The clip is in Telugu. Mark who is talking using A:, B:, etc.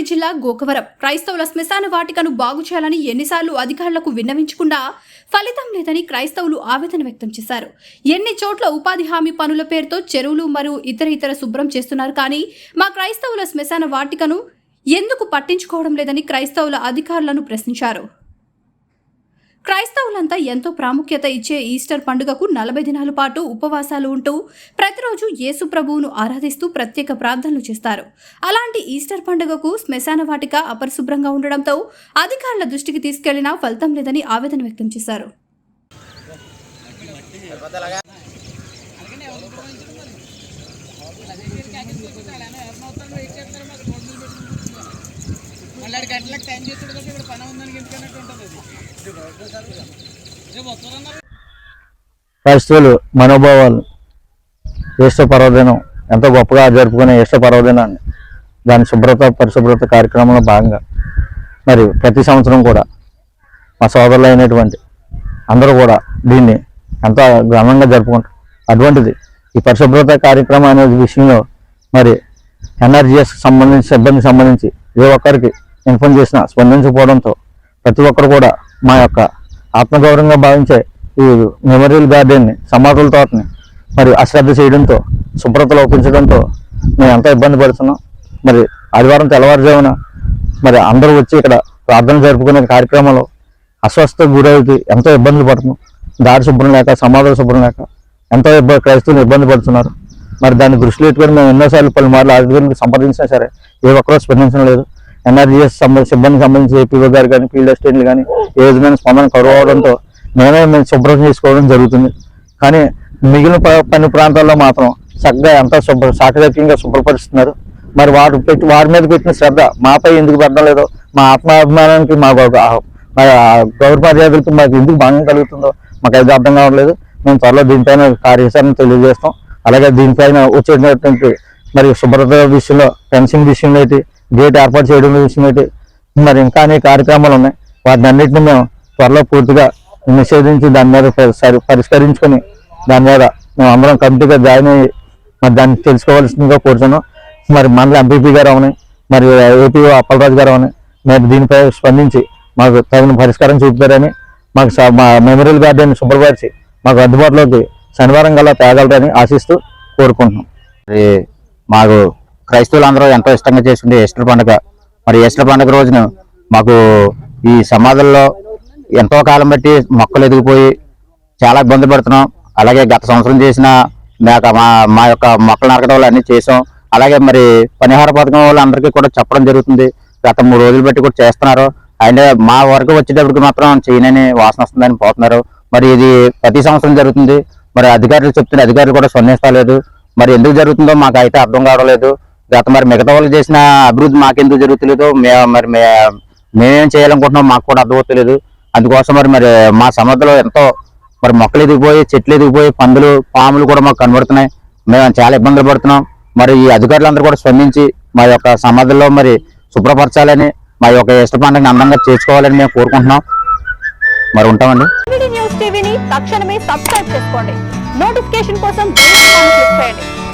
A: తూర్పుగోదావరి జిల్లా గోకవరం. క్రైస్తవుల శ్మశాన వాటికను బాగు చేయాలని ఎన్నిసార్లు అధికారులకు విన్నవించకుండా ఫలితం లేదని క్రైస్తవులు ఆవేదన వ్యక్తం చేశారు. ఎన్ని చోట్ల ఉపాధి హామీ పనుల పేరుతో చెరువులు మరియు ఇతర ఇతర శుభ్రం చేస్తున్నారు కానీ మా క్రైస్తవుల శ్మశాన వాటికను ఎందుకు పట్టించుకోవడం లేదని క్రైస్తవుల అధికారులను ప్రశ్నించారు. క్రైస్తవులంతా ఎంతో ప్రాముఖ్యత ఇచ్చే ఈస్టర్ పండుగకు నలభై దినాల పాటు ఉపవాసాలు ఉంటూ ప్రతిరోజు యేసు ప్రభువును ఆరాధిస్తూ ప్రత్యేక ప్రార్థనలు చేస్తారు. అలాంటి ఈస్టర్ పండుగకు శ్మశాన వాటిక అపరిశుభ్రంగా ఉండడంతో అధికారుల దృష్టికి తీసుకెళ్ళినా ఫలితం లేదని ఆవేదన వ్యక్తం చేశారు.
B: మళ్ళీ గంటలకు టైం చేస్తాడు కదా ఇక్కడ పని ఉందని ఎందుకన్నట్టు ఉంటుంది
C: పరిస్థితులు మనోభావాలు. ఈస్టర్ పర్వదినం ఎంతో గొప్పగా జరుపుకునే ఈస్టర్ పర్వదినాన్ని. దాని శుభ్రత పరిశుభ్రత కార్యక్రమంలో భాగంగా. మరి ప్రతి సంవత్సరం కూడా మా సోదరులు అయినటువంటి అందరూ కూడా దీన్ని ఎంతో ఘనంగా జరుపుకుంటారు. అటువంటిది ఈ పరిశుభ్రత కార్యక్రమం అనే విషయంలో మరి ఎన్ఆర్జీఎస్ సంబంధించి సిబ్బందికి సంబంధించి ఏ ఒక్కరికి ఇన్ఫార్మ్ చేసినా స్పందించకపోవడంతో ప్రతి ఒక్కరు కూడా మా యొక్క ఆత్మగౌరవంగా భావించే ఈ మెమోరియల్ గార్డెన్ని సమాధుల తోటని మరి అశ్రద్ధ చేయడంతో శుభ్రత లోపించడంతో మేము ఎంతో ఇబ్బంది పడుతున్నాం. మరి ఆదివారం తెల్లవారుజామున మరి అందరూ వచ్చి ఇక్కడ ప్రార్థన జరుపుకునే కార్యక్రమంలో అస్వస్థ గురవుకి ఎంతో ఇబ్బందులు పడుతున్నాం. దారి శుభ్రం లేక సమాధుల శుభ్రం లేక ఎంతో ఇబ్బంది క్రైస్తవులు ఇబ్బంది పడుతున్నారు. మరి దాన్ని దృష్టిలో పెట్టుకొని మేము ఎన్నోసార్లు పలుమార్లు అధికారులకు సంప్రదించినా సరే ఏ ఒక్కరూ స్పందించడం లేదు. ఎన్ఆర్జీఎస్ సంబంధ సిబ్బందికి సంబంధించి ఏపీఓ గారు కానీ ఫీల్డ్ అసిస్టెంట్లు కానీ ఏ విధమైన స్పందన కరువు అవడంతో మేమే మేము శుభ్రం చేసుకోవడం జరుగుతుంది. కానీ మిగిలిన ప- పని ప్రాంతాల్లో మాత్రం చక్కగా ఎంత శుభ్ర సాకరేకంగా శుభ్రపరుస్తున్నారు. మరి వారు పెట్టి వారి మీద పెట్టిన శ్రద్ధ మాపై ఎందుకు పెట్టడం లేదో మా ఆత్మాభిమానానికి మా మరి గౌరవ మర్యాదలకు మాకు ఎందుకు భంగం కలుగుతుందో మాకు అయితే అర్థం కావట్లేదు. మేము త్వరలో దీనిపైన కార్యాచరణ తెలియజేస్తాం. అలాగే దీనిపైన వచ్చేటటువంటి మరి శుభ్రత విషయంలో ఫెన్సింగ్ విషయంలో అయితే గేట్ ఏర్పాటు చేయడం విషయం మరి ఇంకా అనేక కార్యక్రమాలు ఉన్నాయి. వాటిని అన్నింటినీ మేము త్వరలో పూర్తిగా నిషేధించి దాని మీద సరి- పరిష్కరించుకొని దాని మీద మేము అందరం కమిటీగా జాయిన్ అయ్యి మరి దాన్ని తెలుసుకోవాల్సిందిగా కోరుతున్నాం. మరి మండల ఎంపీపీ గారు అవని మరి ఏపీ అప్పలరాజు గారు అవని మేము దీనిపై స్పందించి మాకు తగిన పరిష్కారం చూపుతారని మాకు స- మా మెమోరియల్ గార్డెన్ శుభ్రపరిచి మాకు అందుబాటులోకి శనివారం గల్లా తేగలరని ఆశిస్తూ కోరుకుంటున్నాం.
D: మాకు క్రైస్తవులందరూ ఎంతో ఇష్టంగా చేసుకునే ఈస్టర్ పండుగ. మరి ఈస్టర్ పండుగ రోజున మాకు ఈ సమాధుల్లో ఎంతో కాలం బట్టి మొక్కలు ఎదిగిపోయి చాలా ఇబ్బంది పడుతున్నాం. అలాగే గత సంవత్సరం చేసిన మేక మా మా యొక్క మొక్కలు నరకడం వల్ల అన్ని చేసాం. అలాగే మరి పనిహార పథకం వాళ్ళు అందరికీ కూడా చెప్పడం జరుగుతుంది. గత మూడు రోజులు బట్టి కూడా చేస్తున్నారు. అంటే మా వరకు వచ్చేటప్పటికి మాత్రం చేయనని వాసన వస్తుందని పోతున్నారు. మరి ఇది ప్రతి సంవత్సరం జరుగుతుంది. మరి అధికారులు చెప్తున్న అధికారులు కూడా స్పందిస్తలేదు మరి ఎందుకు జరుగుతుందో మాకు అయితే అర్థం కావడం లేదు. గత మరి మిగతా వాళ్ళు చేసిన అభివృద్ధి మాకెందుకు జరుగుతలేదు? మే మరి మే- మేమేం చేయాలనుకుంటున్నాం మాకు కూడా అర్థమవుతలేదు అందుకోసం మరి మరి మా సముద్రంలో ఎంతో మరి మొక్కలు ఎదిగిపోయి చెట్లు ఎదిగిపోయి పందులు పాములు కూడా మాకు కనబడుతున్నాయి. మేము చాలా ఇబ్బందులు పడుతున్నాం. మరి ఈ అధికారులందరూ కూడా స్పందించి మా యొక్క సమాధుల్లో మరి శుభ్రపరచాలని మా యొక్క ఇష్ట పండుగని అందంగా చేసుకోవాలని మేము కోరుకుంటున్నాం. మరి ఉంటామండి.
E: న్యూస్ టీవీని తక్షణమే సబ్స్క్రైబ్ చేసుకోండి. నోటిఫికేషన్ కోసం క్లిక్ చేయండి.